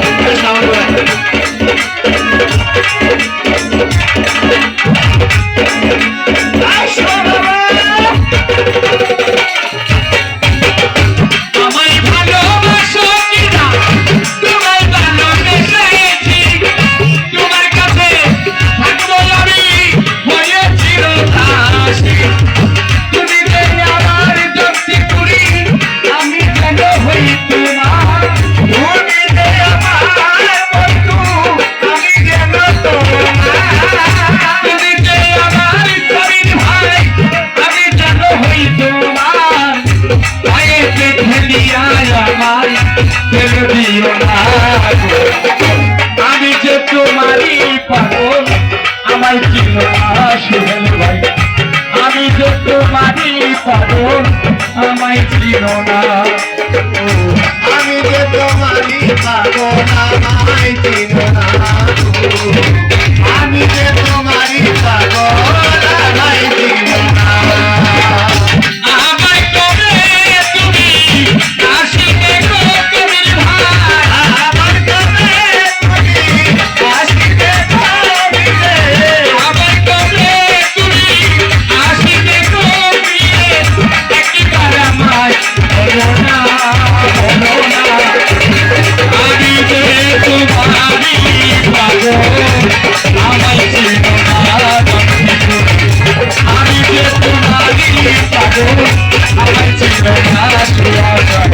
开始三 আমি যে তোমারই পাগল, আমায় চিনো না সোহেল ভাই। আমি যে তোমারই পাগল, আমায় চিনো না। আমি যে তোমারই পাগল, আমায় চিনো না পাগল আমায় চিনো না ছোঁয়া আমি